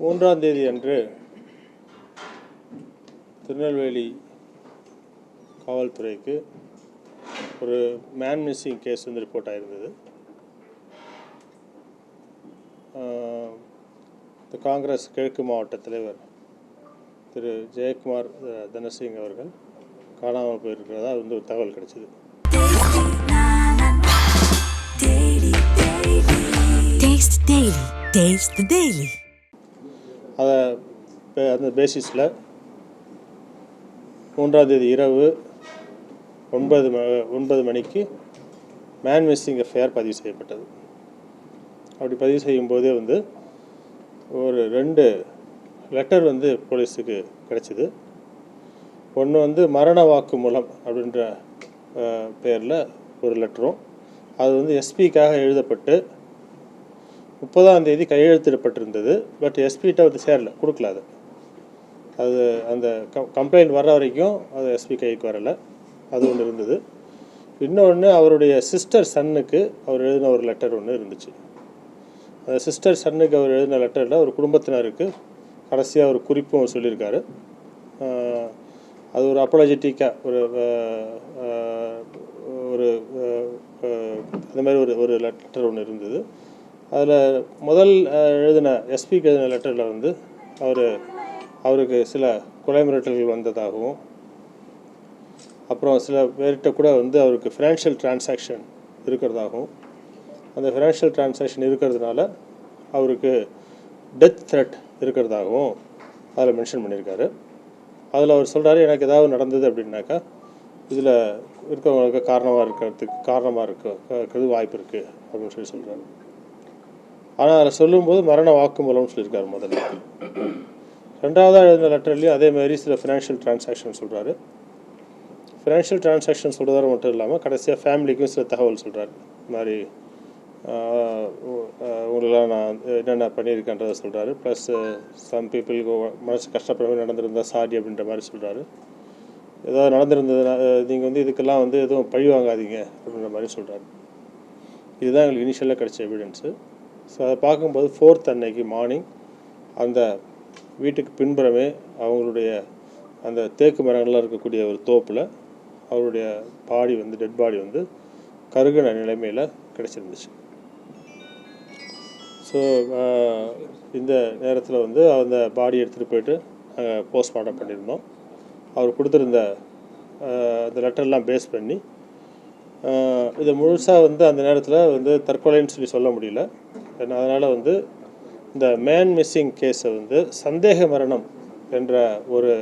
மூன்றாம் தேதி அன்று திருநெல்வேலி காவல்துறைக்கு ஒரு மேன் மிஸ்ஸிங் கேஸ் வந்து ரிப்போர்ட் ஆகிருந்தது இந்த காங்கிரஸ் கிழக்கு மாவட்ட தலைவர் திரு ஜெயக்குமார் தனசிங் அவர்கள் காணாமல் போயிருக்கிறதா வந்து ஒரு தகவல் கிடைச்சிது Taste Daily. அதை பே- அந்த பேசிஸில் மூன்றாம் தேதி இரவு ஒன்பது ம ஒன்பது மணிக்கு மேன் மிஸ்ஸிங் அஃபேர் பதிவு செய்யப்பட்டது. அப்படி பதிவு செய்யும் போதே வந்து ஒரு ரெண்டு லெட்டர் வந்து போலீஸுக்கு கிடைச்சிது. ஒன்று வந்து மரண வாக்கு மூலம் அப்படின்ற பேரில் ஒரு லெட்டரும் அது வந்து எஸ்பிக்காக எழுதப்பட்டு முப்பதாம் தேதி கையெழுத்திடப்பட்டிருந்தது பட் எஸ்பிகிட்ட வந்து சேரல கொடுக்கல அது. அது அந்த கம்ப்ளைண்ட் வர்ற வரைக்கும் அது எஸ்பி கைக்கு வரலை. அது ஒன்று இருந்தது. இன்னொன்று அவருடைய சிஸ்டர் சன்னுக்கு அவர் எழுதின ஒரு லெட்டர் ஒன்று இருந்துச்சு. அந்த சிஸ்டர் சன்னுக்கு அவர் எழுதின லெட்டரில் ஒரு குடும்பத்தினருக்கு கடைசியாக ஒரு குறிப்பும் அவர் சொல்லியிருக்காரு. அது ஒரு அப்போலஜெட்டிக்காக ஒரு ஒரு அந்த மாதிரி ஒரு ஒரு லெட்டர் ஒன்று இருந்தது. அதில் முதல் எழுதின எஸ்பிக்கு எழுதின லெட்டரில் வந்து அவர் அவருக்கு சில கொலை மிரட்டல்கள் வந்ததாகவும் அப்புறம் சில பேர்கிட்ட கூட வந்து அவருக்கு ஃபினான்ஷியல் டிரான்சாக்ஷன் இருக்கிறதாகவும் அந்த ஃபினான்ஷியல் டிரான்சாக்ஷன் இருக்கிறதுனால அவருக்கு டெத் த்ரெட் இருக்கிறதாகவும் அதில் மென்ஷன் பண்ணியிருக்காரு. அதில் அவர் சொல்கிறாரு எனக்கு ஏதாவது நடந்தது அப்படின்னாக்கா இதில் இருக்கவங்களுக்கு காரணமாக இருக்கிறதுக்கு காரணமாக இருக்க இருக்கிறது வாய்ப்பு இருக்குது அப்படின்னு சொல்லி சொல்கிறாரு ஆனால் அதில் சொல்லும்போது மரண வாக்குமூலம்னு சொல்லியிருக்காரு முதல்ல. ரெண்டாவதாக எழுந்த லெட்டர்லேயும் அதே மாதிரி சில ஃபினான்ஷியல் டிரான்சாக்ஷன் சொல்கிறாரு ஃபினான்ஷியல் டிரான்சாக்ஷன் சொல்கிறதால மட்டும் இல்லாமல் கடைசியாக ஃபேமிலிக்கும் சில தகவல் சொல்கிறாரு இந்த மாதிரி உங்களெலாம் நான் என்னென்ன பண்ணியிருக்கேன்றதை சொல்கிறாரு ப்ளஸ் சம் பீப்புளுக்கு மனசு கஷ்டப்படுற மாதிரி நடந்திருந்தா சாரி அப்படின்ற மாதிரி சொல்கிறாரு ஏதாவது நடந்திருந்ததுனா நீங்கள் வந்து இதுக்கெல்லாம் வந்து எதுவும் பழி வாங்காதீங்க அப்படின்ற மாதிரி சொல்கிறாரு இதுதான் எங்களுக்கு இனிஷியலாக கிடைச்ச எவிடன்ஸு ஸோ அதை பார்க்கும்போது ஃபோர்த் அன்னைக்கு மார்னிங் அந்த வீட்டுக்கு பின்புறமே அவங்களுடைய அந்த தேக்கு மரங்கள்லாம் இருக்கக்கூடிய ஒரு தோப்பில் அவருடைய பாடி வந்து டெட் பாடி வந்து கருகின நிலைமையில் கிடச்சிருந்துச்சு. ஸோ இந்த நேரத்தில் வந்து அந்த பாடி எடுத்துகிட்டு போயிட்டு நாங்கள் போஸ்ட்மார்ட்டம் பண்ணியிருந்தோம். அவர் கொடுத்துருந்த அந்த லெட்டர்லாம் பேஸ் பண்ணி இதை முழுசாக வந்து அந்த நேரத்தில் வந்து தற்கொலைன்னு சொல்லி சொல்ல முடியல. அதனால் வந்து இந்த மேன் மிஸ்ஸிங் கேஸை வந்து சந்தேக மரணம் என்ற ஒரு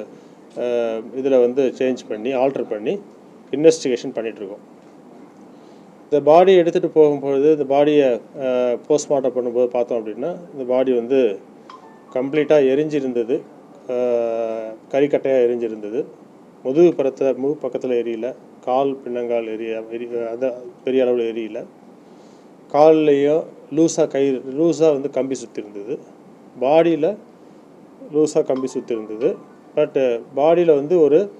இதில் வந்து சேஞ்ச் பண்ணி ஆல்டர் பண்ணி இன்வெஸ்டிகேஷன் பண்ணிகிட்ருக்கோம் இந்த பாடி எடுத்துகிட்டு போகும்பொழுது இந்த பாடியை போஸ்ட்மார்ட்டம் பண்ணும்போது பார்த்தோம் அப்படின்னா இந்த பாடி வந்து கம்ப்ளீட்டாக எரிஞ்சிருந்தது. கறிக்கட்டையாக எரிஞ்சிருந்தது. முதுகு பக்கத்தில் முழு பக்கத்தில் எரியல. கால் பின்னங்கால் எரிய எரி அதை பெரிய அளவில் எரியலை. கால்லையும் லூஸாக கை லூஸாக வந்து கம்பி சுற்றி இருந்தது பாடியில் லூஸாக கம்பி சுற்றிருந்தது பட்டு பாடியில் வந்து ஒரு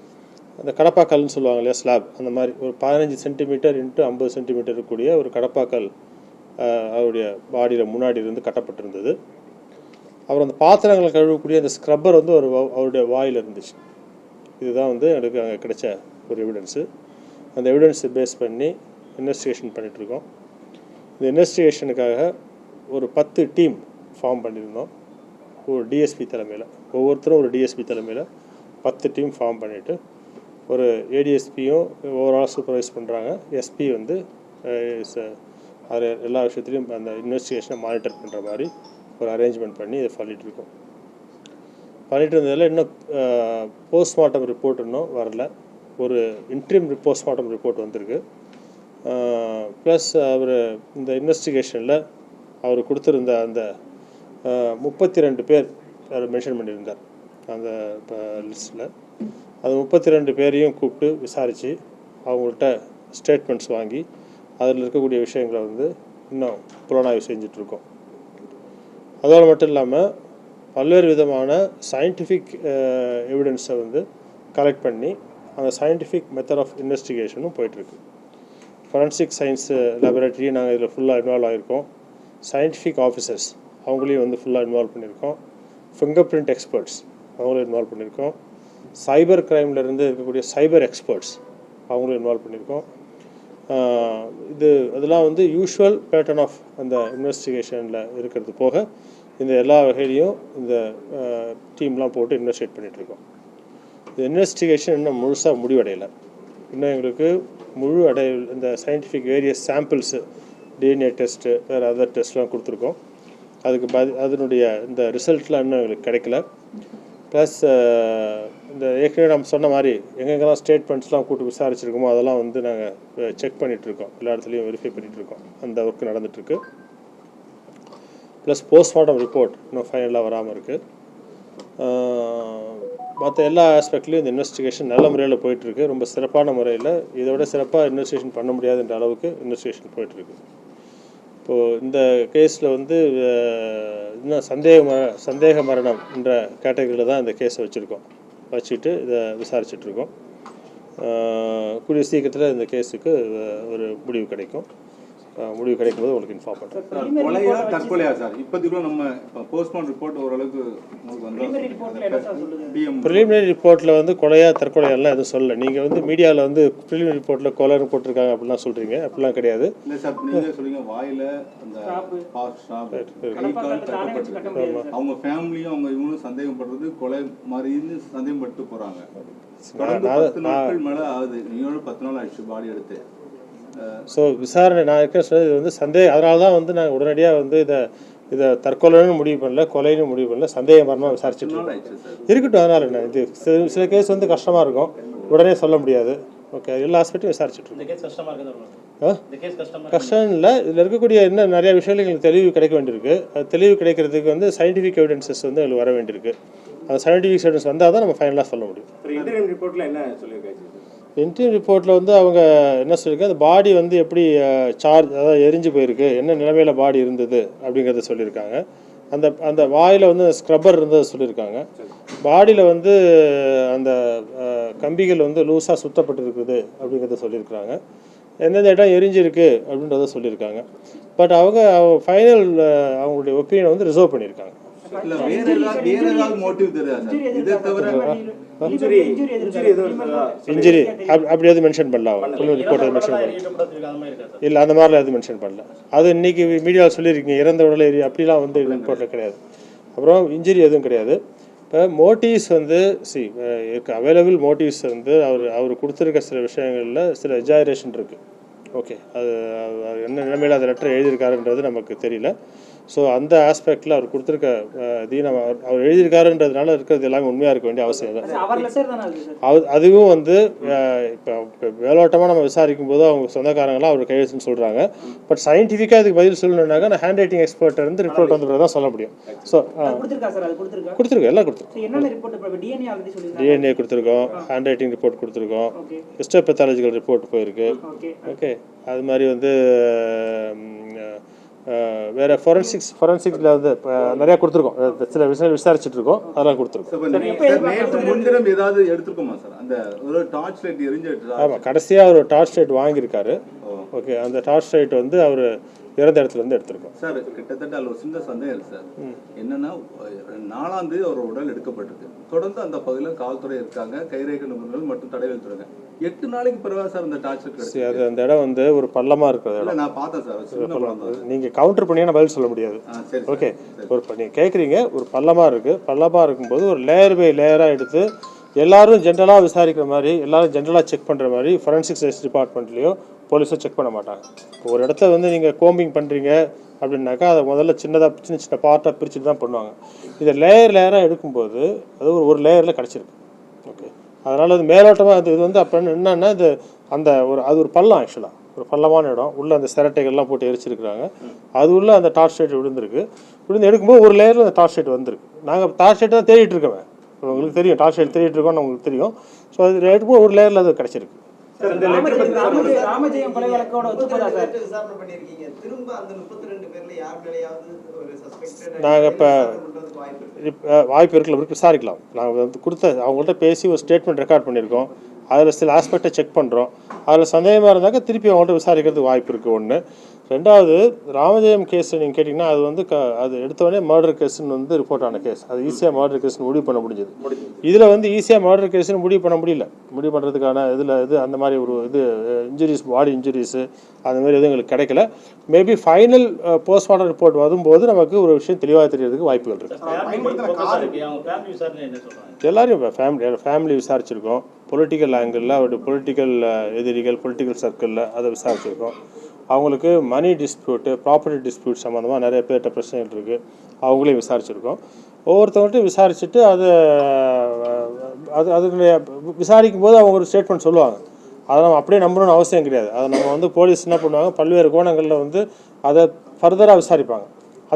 அந்த கடப்பாக்கல்னு சொல்லுவாங்க இல்லையா ஸ்லாப் அந்த மாதிரி ஒரு பதினஞ்சு சென்டிமீட்டர் இன்ட்டு ஐம்பது சென்டிமீட்டர் இருக்கக்கூடிய ஒரு கடப்பாக்கல் அவருடைய பாடியில் முன்னாடி இருந்து கட்டப்பட்டிருந்தது. அப்புறம் அந்த பாத்திரங்களை கழுவக்கூடிய அந்த ஸ்க்ரப்பர் வந்து ஒரு வ- அவருடைய வாயில் இருந்துச்சு. இதுதான் வந்து எனக்கு அங்கே கிடைச்ச ஒரு எவிடன்ஸு அந்த எவிடன்ஸை பேஸ் பண்ணி இன்வெஸ்டிகேஷன் பண்ணிகிட்ருக்கோம் இந்த இன்வெஸ்டிகேஷனுக்காக ஒரு பத்து டீம் ஃபார்ம் பண்ணியிருந்தோம். ஒரு டிஎஸ்பி தலைமையில். ஒவ்வொருத்தரும் ஒரு டிஎஸ்பி தலைமையில் பத்து டீம் ஃபார்ம் பண்ணிவிட்டு ஒரு ஏடிஎஸ்பியும் ஓவரால் சூப்பர்வைஸ் பண்ணுறாங்க எஸ்பி வந்து அது எல்லா விஷயத்துலையும் அந்த இன்வெஸ்டிகேஷனை மானிட்டர் பண்ணுற மாதிரி ஒரு அரேஞ்ச்மெண்ட் பண்ணி இதை பண்ணிகிட்டு இருக்கோம். பண்ணிட்டு இருந்ததில் இன்னும் போஸ்ட்மார்ட்டம் ரிப்போர்ட் இன்னும் வரல. ஒரு இன்ட்ரீம் போஸ்ட்மார்ட்டம் ரிப்போர்ட் வந்திருக்கு. ப்ளஸ் அவர் இந்த இன்வெஸ்டிகேஷனில் அவர் கொடுத்துருந்த அந்த முப்பத்தி ரெண்டு பேர் அவர் மென்ஷன் பண்ணியிருந்தார். அந்த லிஸ்ட்டில் அது முப்பத்தி ரெண்டு பேரையும் கூப்பிட்டு விசாரித்து அவங்கள்ட்ட ஸ்டேட்மெண்ட்ஸ் வாங்கி அதில் இருக்கக்கூடிய விஷயங்களை வந்து இன்னும் புலனாய்வு செஞ்சிட்ருக்கோம். அதோடு மட்டும் இல்லாமல் பல்வேறு விதமான சயின்டிஃபிக் எவிடன்ஸை வந்து கலெக்ட் பண்ணி அந்த சயின்டிஃபிக் மெத்தட் ஆஃப் இன்வெஸ்டிகேஷனும் போயிட்டுருக்கு ஃபொரன்சிக் சயின்ஸ் லேபரேட்டரி நாங்கள் இதில் ஃபுல்லாக இன்வால்வ் ஆகியிருக்கோம் சயின்டிஃபிக் ஆஃபீஸர்ஸ் அவங்களையும் வந்து ஃபுல்லாக இன்வால்வ் பண்ணியிருக்கோம். ஃபிங்கர் பிரிண்ட் எக்ஸ்பர்ட்ஸ் அவங்களும் இன்வால்வ் பண்ணியிருக்கோம். சைபர் இருந்து இருக்கக்கூடிய சைபர் எக்ஸ்பர்ட்ஸ் அவங்களும் இன்வால்வ் பண்ணியிருக்கோம். இது அதெல்லாம் வந்து யூஷுவல் பேட்டர்ன் ஆஃப் அந்த இன்வெஸ்டிகேஷனில் இருக்கிறது போக இந்த எல்லா வகையிலையும் இந்த டீம்லாம் போட்டு இன்வெஸ்டிகேட் பண்ணிகிட்ருக்கோம் இந்த இன்வெஸ்டிகேஷன் இன்னும் முழுசாக முடிவடையலை. இன்னும் எங்களுக்கு முழு அடை இந்த scientific various samples DNA test வேறு அதர் டெஸ்ட்லாம் கொடுத்துருக்கோம். அதுக்கு பதி அதனுடைய இந்த ரிசல்ட்லாம் இன்னும் எங்களுக்கு கிடைக்கல. ப்ளஸ் இந்த ஏற்கனவே நம்ம சொன்ன மாதிரி எங்கெங்கெல்லாம் ஸ்டேட்மெண்ட்ஸ்லாம் கூட்டு விசாரிச்சிருக்கோமோ அதெல்லாம் வந்து நாங்கள் செக் பண்ணிகிட்ருக்கோம் எல்லா இடத்துலையும் வெரிஃபை பண்ணிகிட்ருக்கோம் அந்த ஒர்க் நடந்துகிட்ருக்கு ப்ளஸ் போஸ்ட்மார்ட்டம் ரிப்போர்ட் இன்னும் ஃபைனலாக வராமல் இருக்குது மற்ற எல்லா ஆஸ்பெக்ட்லேயும் இந்த இன்வெஸ்டிகேஷன் நல்ல முறையில் போயிட்டுருக்கு. ரொம்ப சிறப்பான முறையில். இதை விட சிறப்பாக இன்வெஸ்டிகேஷன் பண்ண முடியாதுன்ற அளவுக்கு இன்வெஸ்டிகேஷன் போயிட்டுருக்கு. இப்போது இந்த கேஸில் வந்து இன்னும் சந்தேக மர சந்தேக மரணம் என்ற கேட்டகரியில் தான் இந்த கேஸை வச்சுருக்கோம். வச்சுட்டு இதை விசாரிச்சிட்ருக்கோம் கூடிய சீக்கிரத்தில் இந்த கேஸுக்கு ஒரு முடிவு கிடைக்கும். முடிவு கிடைக்கும் போது உங்களுக்கு இன்ஃபார்ம் பண்ணுறேன் கொலையா தற்கொலையா சார்? இப்போதைக்குள்ள நம்ம போஸ்ட்மார்ட்டம் ரிப்போர்ட் ஓரளவுக்கு உங்களுக்கு வந்து பிஎம் ப்ரிலிமினரி ரிப்போர்ட்டில் வந்து கொலையா தற்கொலையெல்லாம் எதுவும் சொல்லலை. நீங்கள் வந்து மீடியாவில் வந்து ப்ரிலிமினரி ரிப்போர்ட்டில் கொலைன்னு போட்டிருக்காங்க அப்படிலாம் சொல்கிறீங்க அப்படிலாம் கிடையாது. இல்ல சார் நீங்க சொல்றீங்க வாயில அந்த அவங்க ஃபேமிலியும் அவங்க இவங்களும் சந்தேகப்படுறது கொலை மாதிரின்னு சந்தேகப்பட்டு நான்- பத்து நாட்கள் மேல ஆகுது. நீங்களும் பத்து நாள் ஆயிடுச்சு பாடி எடுத்து. ஸோ விசாரணை நான் இருக்க சொன்னது இது வந்து சந்தேக அதனால தான் வந்து நாங்கள் உடனடியாக வந்து இதை இதை தற்கொலைன்னு முடிவு பண்ணல கொலைன்னு முடிவு பண்ணல சந்தேக மரணமாக விசாரிச்சுட்டு இருக்கட்டும் அதனால என்ன இது சில சில கேஸ் வந்து கஷ்டமாக இருக்கும். உடனே சொல்ல முடியாது. ஓகே எல்லா ஆஸ்பெக்ட்டும் விசாரிச்சுட்டு இருக்கோம். இந்த கேஸ் கஷ்டமா இருக்குது ஆ? இந்த கேஸ் கஷ்டமா கஷ்டம் இல்லை. இதில் இருக்கக்கூடிய இன்னும் நிறைய விஷயங்கள் எங்களுக்கு தெளிவு கிடைக்க வேண்டியிருக்கு. அது தெளிவு கிடைக்கிறதுக்கு வந்து சயின்டிஃபிக் எவிடன்சஸ் வந்து எங்களுக்கு வர வேண்டியிருக்கு. அந்த சயின்டிஃபிக் எவிடன்ஸ் வந்தால் தான் நம்ம ஃபைனலாக சொல்ல முடியும். இன்டீம் ரிப்போர்ட்டில் வந்து அவங்க என்ன சொல்லியிருக்காங்க? அந்த பாடி வந்து எப்படி சார்ஜ் அதாவது எரிஞ்சு போயிருக்கு என்ன நிலைமையில் பாடி இருந்தது அப்படிங்கிறத சொல்லியிருக்காங்க. அந்த அந்த வாயில் வந்து ஸ்க்ரப்பர் இருந்ததை சொல்லியிருக்காங்க. பாடியில் வந்து அந்த கம்பிகள் வந்து லூஸாக சுத்தப்பட்டிருக்குது அப்படிங்கிறத சொல்லியிருக்காங்க எந்தெந்த இடம் எரிஞ்சிருக்கு அப்படின்றத சொல்லியிருக்காங்க. பட் அவங்க ஃபைனல் அவங்களுடைய ஒப்பீனியை வந்து ரிசர்வ் பண்ணியிருக்காங்க. இல்ல வேற ஏதாவது வேற ஏதாவது மோட்டிவ் தெரியாது? சார் இதை தவிர இன்ஜுரி இன்ஜுரி எதுவும் இருக்குதா இன்ஜுரி அப்படி எதுவும் மென்ஷன் பண்ணல அவங்க ஃபுல் ரிப்போர்ட் மென்ஷன் பண்ணல. எரியப்படாது அந்த மாதிரி இருக்கா சார் இல்லை அந்த மாதிரிலாம் எதுவும் மென்ஷன் பண்ணல. அது இன்னைக்கு மீடியாவில் சொல்லியிருக்கீங்க. இறந்த உடல் எரி அப்படிலாம் வந்து ரிப்போர்ட்டில் கிடையாது. அப்புறம் இன்ஜுரி எதுவும் கிடையாது. இப்போ மோட்டிவ்ஸ் வந்து சி இருக்க அவைலபிள் மோட்டிவ்ஸ் வந்து அவர் அவர் கொடுத்துருக்க சில விஷயங்களில் சில எஜாயிரேஷன் இருக்குது ஓகே அது அது என்ன நிலைமையில் அந்த லெட்டர் எழுதியிருக்காருன்றது நமக்கு தெரியல. ஸோ அந்த ஆஸ்பெக்டில் அவர் கொடுத்துருக்க இதையும் நம்ம அவர் அவர் எழுதியிருக்காருன்றதுனால இருக்கிறது எல்லாமே உண்மையாக இருக்க வேண்டிய அவசியம் இல்லை. தானே அது அதுவும் வந்து இப்போ மேலோட்டமாக நம்ம விசாரிக்கும் போது அவங்க சொந்தக்காரங்களாம் அவர் கையெழுத்துன்னு சொல்கிறாங்க பட் சயின்டிஃபிக்காக இதுக்கு பதில் சொல்லணுன்னாக்கா நான் ஹேண்ட் ரைட்டிங் எக்ஸ்பர்ட் இருந்து ரிப்போர்ட் வந்த தான் சொல்ல முடியும். ஸோ கொடுத்துருக்கோம் எல்லாம் கொடுத்துருக்கோம். டிஎன்ஏ கொடுத்துருக்கோம் ஹேண்ட் ரைட்டிங் ரிப்போர்ட் கொடுத்துருக்கோம். ஹிஸ்டோபெத்தாலஜிக்கல் ரிப்போர்ட் போயிருக்கு. ஓகே அது மாதிரி வந்து வேற ஃபொரன்சிக்ஸ் ஃபொரன்சிக்ஸில் வந்து நிறையா கொடுத்துருக்கோம். சில விஷயம் விசாரிச்சுட்டு இருக்கோம் அதெல்லாம் கொடுத்துருக்கோம்? ஆமாம் கடைசியாக ஒரு டார்ச் லைட் வாங்கியிருக்காரு. ஓகே அந்த டார்ச் லைட் வந்து அவர் இறந்த இடத்துல இருந்து எடுத்திருக்கோம். சார் கிட்டத்தட்ட அதுல ஒரு சின்ன சந்தேகம் இருக்கு சார். என்னன்னா நாலாம் தேதி ஒரு உடல் எடுக்கப்பட்டிருக்கு. தொடர்ந்து அந்த பகுதியில் காவல்துறை இருக்காங்க கைரேகை நிபுணர்கள் மற்றும் தடவை இருக்காங்க. எட்டு நாளைக்கு பிறகு சார் அந்த டார்ச் லைட் சரி, கிடைச்சு அது அந்த இடம் வந்து ஒரு பள்ளமாக இருக்கிற இடம். நான் பார்த்தேன் சார். நீங்கள் கவுண்டர் பண்ணினா பதில் சொல்ல முடியாது. ஓகே ஒரு நீங்கள் கேட்குறீங்க ஒரு பள்ளமாக இருக்குது பள்ளமாக இருக்கும்போது ஒரு லேயர் பை லேயராக எடுத்து எல்லாரும் ஜென்ரலாக விசாரிக்கிற மாதிரி எல்லாரும் ஜென்ரலாக செக் பண்ணுற மாதிரி ஃபொரன்சிக் சயின்ஸ் டிபார்ட்மெண்ட்லேயோ போலீஸோ செக் பண்ண மாட்டாங்க. இப்போ ஒரு இடத்த வந்து நீங்கள் கோம்பிங் பண்ணுறீங்க அப்படின்னாக்கா அதை முதல்ல சின்னதாக சின்ன சின்ன பார்ட்டாக பிரிச்சுட்டு தான் பண்ணுவாங்க. இதை லேயர் லேயராக எடுக்கும்போது அது ஒரு ஒரு லேயரில் கிடச்சிருக்கு. ஓகே அதனால் அது மேலோட்டமாக அது இது வந்து அப்போ என்னன்னா இது அந்த ஒரு அது ஒரு பள்ளம் ஆக்சுவலாக ஒரு பள்ளமான இடம். உள்ளே அந்த சிரட்டைகள்லாம் போட்டு எரிச்சிருக்கிறாங்க. அது உள்ள அந்த டார்ச் லைட் விழுந்திருக்கு. விழுந்து எடுக்கும்போது ஒரு லேயரில் அந்த டார்ச் லைட் வந்திருக்கு. நாங்கள் டார்ச் லைட் தான் தேடிட்டு இருக்கோம். உங்களுக்கு தெரியும் டார்ச் லைட் தேடிட்டு இருக்கோம்னு உங்களுக்கு தெரியும். ஸோ அது எடுக்கும்போது ஒரு லேயரில் அது கிடச்சிருக்கு. சார் இந்த ராமஜெயம் ராமஜெயம் ராமஜெயம் கொலை வழக்கோட ஒத்து போதா சார். நேத்து விசாரணை பண்ணிருக்கீங்க திரும்ப அந்த முப்பத்தி ரெண்டு பேர்ல யார் மேலேயாவது ஒரு சஸ்பெக்டட் நாங்க இப்ப- வாய்ப்பு இருக்கு? இப்ப, அஹ், வாய்ப்பு இருக்குல்ல இருக்கு விசாரிக்கலாம். நாங்கள் வந்து கொடுத்த அவங்கள்ட்ட பேசி ஒரு ஸ்டேட்மெண்ட் ரெக்கார்ட் பண்ணியிருக்கோம். அதில் சில ஆஸ்பெக்டை செக் பண்ணுறோம் அதில் சந்தேகமாக இருந்தாக்கா திருப்பி அவங்கள்ட்ட விசாரிக்கிறதுக்கு வாய்ப்பு இருக்குது ஒன்று ரெண்டாவது ராமஜெயம் கேஸ் நீங்கள் கேட்டிங்கன்னா அது வந்து க அது எடுத்தோடனே மர்டர் கேஸ்னு வந்து ரிப்போர்ட் ஆன கேஸ் அது ஈஸியாக மர்டர் கேஸ்னு முடிவு பண்ண முடிஞ்சது. இதில் வந்து ஈஸியாக மர்டர் கேஸ்னு முடிவு பண்ண முடியல. முடிவு பண்ணுறதுக்கான இதில் இது அந்த மாதிரி ஒரு இது இன்ஜுரிஸ் பாடி இன்ஜுரிஸு அந்த மாதிரி எதுவும் எங்களுக்கு கிடைக்கல. மேபி ஃபைனல் போஸ்ட்மார்ட்டம் ரிப்போர்ட் வரும்போது நமக்கு ஒரு விஷயம் தெளிவாக தெரியறதுக்கு வாய்ப்புகள் இருக்குது எல்லாரையும் ஃபேமிலி ஃபேமிலி விசாரிச்சிருக்கோம். பொலிட்டிக்கல் ஆங்கிளில் அவருடைய பொலிட்டிக்கல் எதிரிகள் பொலிட்டிக்கல் சர்க்கிளில் அதை விசாரிச்சிருக்கோம். அவங்களுக்கு மணி டிஸ்பியூட்டு ப்ராப்பர்ட்டி டிஸ்பியூட் சம்மந்தமாக நிறைய பேர்கிட்ட பிரச்சனைகள் இருக்குது அவங்களையும் விசாரிச்சிருக்கோம். ஒவ்வொருத்தவங்கள்ட்ட விசாரிச்சுட்டு அதை அது அதனுடைய விசாரிக்கும் போது அவங்க ஒரு ஸ்டேட்மெண்ட் சொல்லுவாங்க. அதை நம்ம அப்படியே நம்பணும்னு அவசியம் கிடையாது. அதை நம்ம வந்து போலீஸ் என்ன பண்ணுவாங்க? பல்வேறு கோணங்களில் வந்து அதை ஃபர்தராக விசாரிப்பாங்க.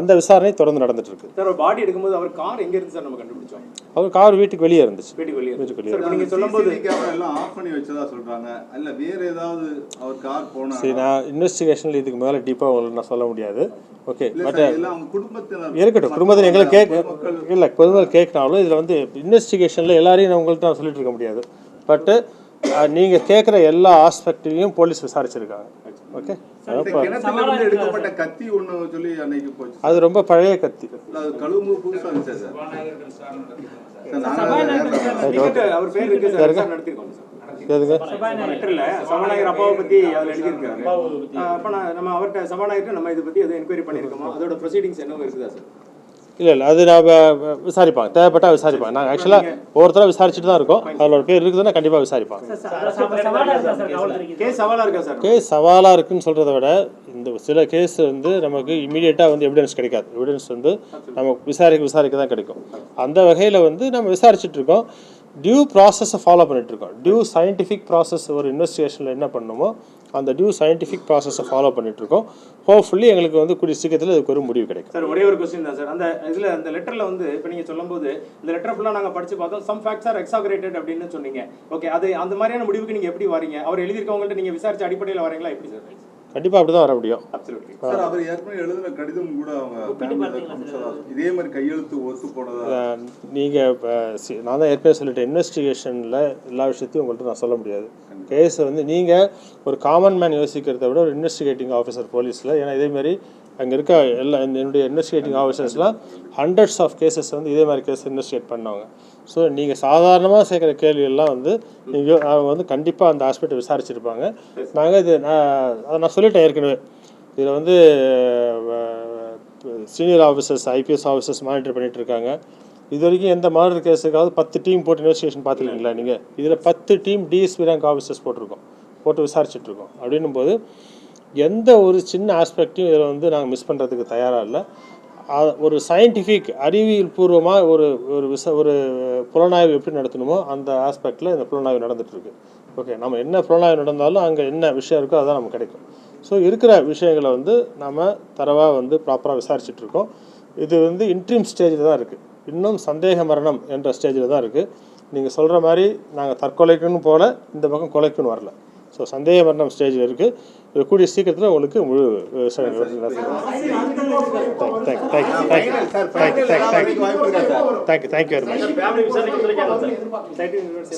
அந்த விசாரணை தொடர்ந்து நடந்துட்டு இருக்கு சார் ஒரு பாடி எடுக்கும்போது அவர் கார் எங்க இருந்து சார் நம்ம கண்டுபிடிச்சோம்? அவர் கார் வீட்டுக்கு வெளியே இருந்துச்சு. வீட்டுக்கு வெளியே வீட்டுக்கு வெளியே நீங்க சொல்லும்போது எல்லாம் ஆஃப் பண்ணி வச்சதா சொல்றாங்க. இல்ல வேற ஏதாவது அவர் கார் போனா சரி நான் இன்வெஸ்டிகேஷனில் இதுக்கு மேலே டீப்பாக உங்களுக்கு நான் சொல்ல முடியாது. ஓகே பட் இருக்கட்டும் குடும்பத்தில் எங்களை கேட்க இல்லை குடும்பத்தில் கேட்கினாலும் இதில் வந்து இன்வெஸ்டிகேஷனில் எல்லாரையும் நான் உங்கள்கிட்ட நான் சொல்லிட்டு இருக்க முடியாது. பட்டு நீங்கள் கேட்குற எல்லா ஆஸ்பெக்ட்லையும் போலீஸ் விசாரிச்சிருக்காங்க. ஓகே இந்த கிணத்துல இருந்து எடுக்கப்பட்ட கத்தி ஒண்ணு சொல்லி அன்னைக்கு போச்சு அது ரொம்ப பழைய கத்தி. அது கழுவு இருந்துச்சு சார். அவர் பேர் இருக்கு சார். Sir நடத்திருக்கோம் sir. சபாநாயகர். அப்பாவை பத்தி அதுல எழுதியிருக்காரு. அப்ப நான் நம்ம அவர்கிட்ட சபாநாயகர் நம்ம இதை பத்தி எதுவும் என்கொயரி பண்ணிருக்கோமா அதோட ப்ரொசீடிங்ஸ் என்ன இருக்குதா சார்? இல்லை இல்லை அது நான் விசாரிப்பாங்க. தேவைப்பட்டா விசாரிப்பாங்க. நாங்கள் ஆக்சுவலாக ஒவ்வொருத்தராக விசாரிச்சுட்டு தான் இருக்கோம். அதில் பேர் இருக்குதுன்னா கண்டிப்பாக விசாரிப்பாங்க. சவாலா இருக்கா சார் காவல்துறைக்கு? கேஸ் சவாலா இருக்கா சார்? கேஸ் சவாலாக இருக்குன்னு சொல்கிறத விட இந்த சில கேஸ் வந்து நமக்கு இமீடியட்டாக வந்து எவிடன்ஸ் கிடைக்காது. எவிடன்ஸ் வந்து நம்ம விசாரிக்க விசாரிக்க தான் கிடைக்கும். அந்த வகையில் வந்து நம்ம விசாரிச்சுட்டு இருக்கோம். டியூ ப்ராசஸை ஃபாலோ பண்ணிகிட்ருக்கோம் டியூ சயின்டிஃபிக் ப்ராசஸ் ஒரு இன்வெஸ்டிகேஷனில் என்ன பண்ணணுமோ அந்த டியூ சயின்டிஃபிக் ப்ராசஸை ஃபாலோ பண்ணிகிட்ருக்கோம் ஹோப்ஃபுல்லி எங்களுக்கு வந்து கூடிய சீக்கிரத்தில் இதுக்கு ஒரு முடிவு கிடைக்கும். சார் ஒரே ஒரு கொஸ்டின் தான் சார். அந்த இதில் அந்த லெட்டரில் வந்து இப்போ நீங்கள் சொல்லும்போது இந்த லெட்டர் ஃபுல்லாக நாங்கள் படித்து பார்த்தோம். சம் ஃபேக்ட்ஸ் ஆர் எக்ஸாகரேட்டட் அப்படின்னு சொன்னீங்க. ஓகே அது அந்த மாதிரியான முடிவுக்கு நீங்கள் எப்படி வரீங்க? அவர் எழுதியிருக்கவங்கள்ட்ட நீங்கள் விசாரிச்சு அடிப்படையில் வரீங்களா? எப்படி சார்? கண்டிப்பாக அப்படி தான் வர முடியும். அப்சல்யூட்லி சார் அவர் ஏற்கனவே எழுதின கடிதம் கூட அவங்க family ல காமிச்சதா- இதே மாதிரி கையெழுத்து ஒத்து போனதா? நீங்கள் நான் தான் ஏற்கனவே சொல்லிட்டேன். இன்வெஸ்டிகேஷனில் எல்லா விஷயத்தையும் உங்கள்கிட்ட நான் சொல்ல முடியாது. கேஸ் வந்து நீங்கள் ஒரு காமன் மேன் யோசிக்கிறத விட ஒரு இன்வெஸ்டிகேட்டிங் ஆஃபீஸர் போலீஸில் ஏன்னா இதேமாரி அங்கே இருக்க எல்லா என்னுடைய இன்வெஸ்டிகேட்டிங் ஆஃபீஸர்ஸ்லாம் ஹண்ட்ரட்ஸ் ஆஃப் கேசஸ் வந்து இதே மாதிரி கேஸ் இன்வெஸ்டிகேட் பண்ணவங்க. ஸோ நீங்கள் சாதாரணமாக சேர்க்குற கேள்வியெல்லாம் வந்து நீங்கள் அவங்க வந்து கண்டிப்பாக அந்த ஹாஸ்பிட்டல் விசாரிச்சிருப்பாங்க. நாங்கள் இது நான் அதை நான் சொல்லிட்டேன் ஏற்கனவே. இதில் வந்து senior officers IPS officers monitor பண்ணிகிட்டு இருக்காங்க. இது வரைக்கும் எந்த மர்டர் கேஸுக்காவது பத்து டீம் போட்டு இன்வெஸ்டிகேஷன் பார்த்துருக்கீங்களா நீங்கள் இதில் பத்து டீம் டிஎஸ்பி ரேங்க் ஆஃபீஸர்ஸ் போட்டிருக்கோம். போட்டு விசாரிச்சுட்ருக்கோம் அப்படின்னும் போது எந்த ஒரு சின்ன ஆஸ்பெக்டையும் இதில் வந்து நாங்கள் மிஸ் பண்ணுறதுக்கு தயாராக இல்லை. ஒரு சயின்டிஃபிக் அறிவியல் பூர்வமாக ஒரு ஒரு விச ஒரு புலனாய்வு எப்படி நடத்தணுமோ அந்த ஆஸ்பெக்டில் இந்த புலனாய்வு நடந்துகிட்ருக்கு ஓகே நம்ம என்ன புலனாய்வு நடந்தாலும் அங்கே என்ன விஷயம் இருக்கோ அதான் நமக்கு கிடைக்கும். ஸோ இருக்கிற விஷயங்களை வந்து நம்ம தரவாக வந்து ப்ராப்பராக விசாரிச்சுட்டு இருக்கோம் இது வந்து இன்ட்ரீம் ஸ்டேஜில் தான் இருக்குது இன்னும் சந்தேக மரணம் என்ற ஸ்டேஜில் தான் இருக்குது நீங்கள் சொல்கிற மாதிரி நாங்கள் தற்கொலைக்குன்னு போல இந்த பக்கம் கொலைக்குன்னு வரல. ஸோ சந்தேக மரணம் ஸ்டேஜில் இருக்குது கூடிய சீக்கிரத்தில் உங்களுக்கு முழு thank you thank you very much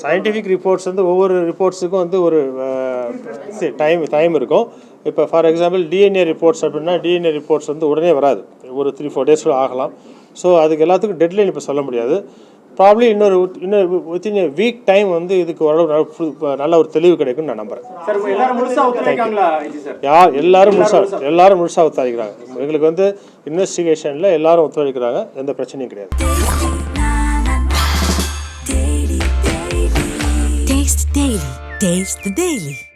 scientific reports வந்து ஒவ்வொரு ரிப்போர்ட்ஸுக்கும் வந்து ஒரு டைம் டைம் இருக்கும். இப்போ ஃபார் எக்ஸாம்பிள் டிஎன்ஏ ரிப்போர்ட்ஸ் அப்படின்னா டிஎன்ஏ ரிப்போர்ட்ஸ் வந்து உடனே வராது. ஒரு த்ரீ ஃபோர் டேஸ் கூட ஆகலாம். ஸோ அதுக்கு எல்லாத்துக்கும் டெட்லைன் இப்போ சொல்ல முடியாது. ப்ராப்ளி இன்னொரு இன்னொரு வித்தின் வீக் டைம் வந்து இதுக்கு ஓரளவு நல்ல ஒரு தெளிவு கிடைக்கும்னு நான் சார் யார் எல்லாரும் முழுசாக எல்லாரும் முழுசாக ஒத்துழைக்கிறாங்க. எங்களுக்கு வந்து இன்வெஸ்டிகேஷனில் எல்லாரும் ஒத்துழைக்கிறாங்க. எந்த பிரச்சனையும் கிடையாது. Taste the Daily.